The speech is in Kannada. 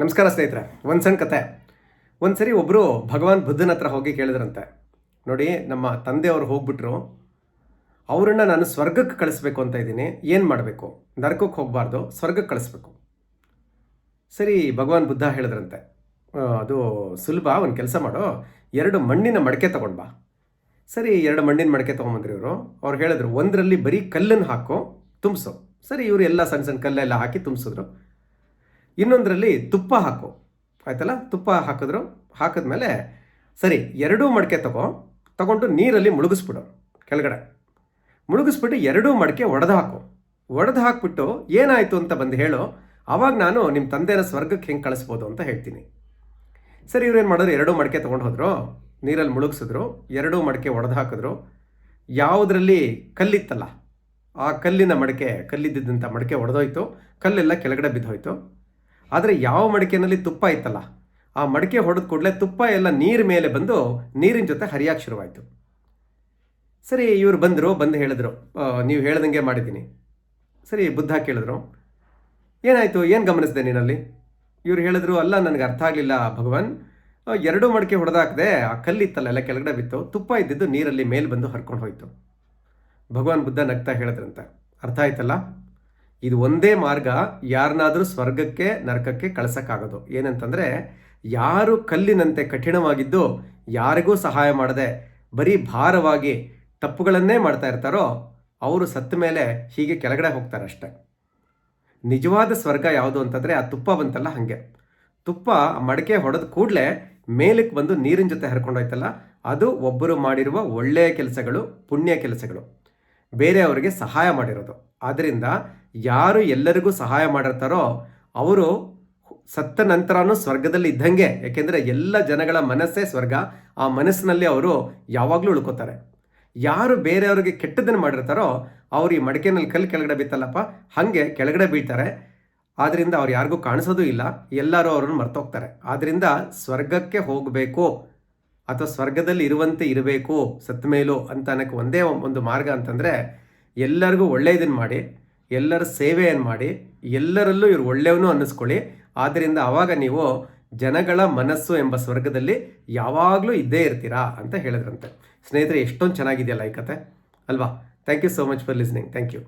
ನಮಸ್ಕಾರ ಸ್ನೇಹಿತರೆ, ಒಂದು ಸಣ್ಣ ಕತೆ. ಒಂದು ಸರಿ ಒಬ್ಬರು ಭಗವಾನ್ ಬುದ್ಧನ ಹತ್ರ ಹೋಗಿ ಕೇಳಿದ್ರಂತೆ. ನೋಡಿ, ನಮ್ಮ ತಂದೆಯವರು ಹೋಗ್ಬಿಟ್ರು. ಅವರನ್ನು ನಾನು ಸ್ವರ್ಗಕ್ಕೆ ಕಳಿಸ್ಬೇಕು ಅಂತ ಇದ್ದೀನಿ. ಏನು ಮಾಡಬೇಕು? ನರಕಕ್ಕೆ ಹೋಗಬಾರ್ದು, ಸ್ವರ್ಗಕ್ಕೆ ಕಳಿಸ್ಬೇಕು. ಸರಿ, ಭಗವಾನ್ ಬುದ್ಧ ಹೇಳಿದ್ರಂತೆ. ಅದು ಸುಲಭ, ಒಂದು ಕೆಲಸ ಮಾಡು. ಎರಡು ಮಣ್ಣಿನ ಮಡಕೆ ತಗೊಂಡು ಬಾ. ಸರಿ, ಎರಡು ಮಣ್ಣಿನ ಮಡಕೆ ತೊಗೊಂಬಂದ್ರಿ ಇವರು. ಅವ್ರು ಹೇಳಿದ್ರು, ಒಂದರಲ್ಲಿ ಬರೀ ಕಲ್ಲನ್ನು ಹಾಕು, ತುಂಬಿಸು. ಸರಿ, ಇವರು ಎಲ್ಲ ಸಣ್ಣ ಸಣ್ಣ ಕಲ್ಲೆಲ್ಲ ಹಾಕಿ ತುಂಬಿಸಿದ್ರು. ಇನ್ನೊಂದರಲ್ಲಿ ತುಪ್ಪ ಹಾಕು. ಆಯ್ತಲ್ಲ? ತುಪ್ಪ ಹಾಕಿದ್ರು. ಹಾಕಿದ್ಮೇಲೆ ಸರಿ, ಎರಡೂ ಮಡಕೆ ತಗೋ. ತಗೊಂಡು ನೀರಲ್ಲಿ ಮುಳುಗಿಸ್ಬಿಡು, ಕೆಳಗಡೆ. ಮುಳುಗಿಸ್ಬಿಟ್ಟು ಎರಡೂ ಮಡಕೆ ಒಡೆದು ಹಾಕು. ಒಡೆದು ಹಾಕ್ಬಿಟ್ಟು ಏನಾಯಿತು ಅಂತ ಬಂದು ಹೇಳು. ಆವಾಗ ನಾನು ನಿಮ್ಮ ತಂದೆನ ಸ್ವರ್ಗಕ್ಕೆ ಹೆಂಗೆ ಕಳಿಸ್ಬೋದು ಅಂತ ಹೇಳ್ತೀನಿ. ಸರಿ ಇವ್ರೇನು ಮಾಡಿದ್ರು? ಎರಡೂ ಮಡಕೆ ತೊಗೊಂಡು ಹೋದರು. ನೀರಲ್ಲಿ ಮುಳುಗಿಸಿದ್ರು. ಎರಡೂ ಮಡಕೆ ಒಡೆದು ಹಾಕಿದ್ರು. ಯಾವುದರಲ್ಲಿ? ಕಲ್ಲಿತ್ತಲ್ಲ. ಆ ಕಲ್ಲಿನ ಮಡಕೆ ಕಲ್ಲಿದ್ದಂಥ ಮಡಕೆ ಒಡೆದೋಯ್ತು. ಕಲ್ಲೆಲ್ಲ ಕೆಳಗಡೆ ಬಿದ್ದೋಯ್ತು. ಆದರೆ ಯಾವ ಮಡಿಕೆನಲ್ಲಿ ತುಪ್ಪ ಇತ್ತಲ್ಲ? ಆ ಮಡಿಕೆ ಹೊಡೆದ ಕೂಡಲೇ ತುಪ್ಪ ಎಲ್ಲ ನೀರು ಮೇಲೆ ಬಂದು ನೀರಿನ ಜೊತೆ ಹರಿಯಕ್ಕೆ ಶುರುವಾಯಿತು. ಸರಿ, ಇವರು ಬಂದರು, ಬಂದು ಹೇಳಿದ್ರು. ನೀವು ಹೇಳ್ದಂಗೆ ಮಾಡಿದ್ದೀನಿ. ಸರಿ, ಬುದ್ಧ ಕೇಳಿದ್ರು. ಏನಾಯಿತು? ಏನು ಗಮನಿಸಿದೆ ನೀನಲ್ಲಿ? ಇವ್ರು ಹೇಳಿದ್ರು, ಅಲ್ಲ, ನನಗೆ ಅರ್ಥ ಆಗಲಿಲ್ಲ, ಭಗವಾನ್. ಎರಡೂ ಮಡಿಕೆ ಹೊಡೆದಾಕದೆ, ಆ ಕಲ್ಲಿತ್ತಲ್ಲ ಎಲ್ಲ ಕೆಳಗಡೆ ಬಿತ್ತು. ತುಪ್ಪ ಇದ್ದಿದ್ದು ನೀರಲ್ಲಿ ಮೇಲೆ ಬಂದು ಹರ್ಕೊಂಡು ಹೋಯಿತು. ಭಗವಾನ್ ಬುದ್ಧ ನಗ್ತಾ ಹೇಳಿದ್ರಂತೆ. ಅರ್ಥ ಆಯ್ತಲ್ಲ? ಇದು ಒಂದೇ ಮಾರ್ಗ ಯಾರನ್ನಾದರೂ ಸ್ವರ್ಗಕ್ಕೆ, ನರಕಕ್ಕೆ ಕಳ್ಸಕ್ಕಾಗೋದು. ಏನಂತಂದರೆ, ಯಾರು ಕಲ್ಲಿನಂತೆ ಕಠಿಣವಾಗಿದ್ದು ಯಾರಿಗೂ ಸಹಾಯ ಮಾಡದೆ ಬರೀ ಭಾರವಾಗಿ ತಪ್ಪುಗಳನ್ನೇ ಮಾಡ್ತಾ ಇರ್ತಾರೋ, ಅವರು ಸತ್ತ ಮೇಲೆ ಹೀಗೆ ಕೆಳಗಡೆ ಹೋಗ್ತಾರೆ ಅಷ್ಟೆ ನಿಜವಾದ ಸ್ವರ್ಗ ಯಾವುದು ಅಂತಂದರೆ, ಆ ತುಪ್ಪ ಬಂತಲ್ಲ ಹಾಗೆ. ತುಪ್ಪ ಮಡಕೆ ಹೊಡೆದ ಕೂಡಲೇ ಮೇಲಕ್ಕೆ ಬಂದು ನೀರಿನ ಜೊತೆ ಹರ್ಕೊಂಡೋಯ್ತಲ್ಲ, ಅದು ಒಬ್ಬರು ಮಾಡಿರುವ ಒಳ್ಳೆಯ ಕೆಲಸಗಳು, ಪುಣ್ಯ ಕೆಲಸಗಳು. ಬೇರೆಯವರಿಗೆ ಸಹಾಯ ಮಾಡಿರೋದು. ಆದ್ದರಿಂದ ಯಾರು ಎಲ್ಲರಿಗೂ ಸಹಾಯ ಮಾಡಿರ್ತಾರೋ ಅವರು ಸತ್ತ ನಂತರನೂ ಸ್ವರ್ಗದಲ್ಲಿ ಇದ್ದಂಗೆ, ಯಾಕೆಂದರೆ ಎಲ್ಲ ಜನಗಳ ಮನಸ್ಸೇ ಸ್ವರ್ಗ. ಆ ಮನಸ್ಸಿನಲ್ಲಿ ಅವರು ಯಾವಾಗಲೂ ಉಳ್ಕೋತಾರೆ. ಯಾರು ಬೇರೆಯವರಿಗೆ ಕೆಟ್ಟದನ್ನು ಮಾಡಿರ್ತಾರೋ ಅವರು ಈ ಮಡಿಕೆನಲ್ಲಿ ಕಲ್ಲು ಕೆಳಗಡೆ ಬಿತ್ತಲ್ಲಪ್ಪ ಹಾಗೆ ಕೆಳಗಡೆ ಬೀಳ್ತಾರೆ. ಆದ್ದರಿಂದ ಅವ್ರು ಯಾರಿಗೂ ಕಾಣಿಸೋದು ಇಲ್ಲ. ಎಲ್ಲರೂ ಅವ್ರನ್ನು ಮರ್ತೋಗ್ತಾರೆ. ಆದ್ದರಿಂದ ಸ್ವರ್ಗಕ್ಕೆ ಹೋಗಬೇಕು ಅಥವಾ ಸ್ವರ್ಗದಲ್ಲಿ ಇರುವಂತೆ ಇರಬೇಕು, ಸತ್ತ ಮೇಲೂ ಅಂತ ಅನ್ನೋಕ್ಕೆ ಒಂದೇ ಒಂದು ಮಾರ್ಗ ಅಂತಂದರೆ ಎಲ್ಲರಿಗೂ ಒಳ್ಳೆಯದನ್ನು ಮಾಡಿ ಎಲ್ಲರ ಸೇವೆಯನ್ನು ಮಾಡಿ ಎಲ್ಲರಲ್ಲೂ ಇವರು ಒಳ್ಳೆಯವನು ಅನ್ನಿಸ್ಕೊಳ್ಳಿ. ಆದ್ದರಿಂದ ಆವಾಗ ನೀವು ಜನಗಳ ಮನಸ್ಸು ಎಂಬ ಸ್ವರ್ಗದಲ್ಲಿ ಯಾವಾಗಲೂ ಇದ್ದೇ ಇರ್ತೀರಾ ಅಂತ ಹೇಳಿದ್ರಂತೆ. ಸ್ನೇಹಿತರೆ, ಎಷ್ಟೊಂದು ಚೆನ್ನಾಗಿದೆಯಲ್ಲ ಈ ಕತೆ. ಅಲ್ವಾ? Thank you so much for listening thank you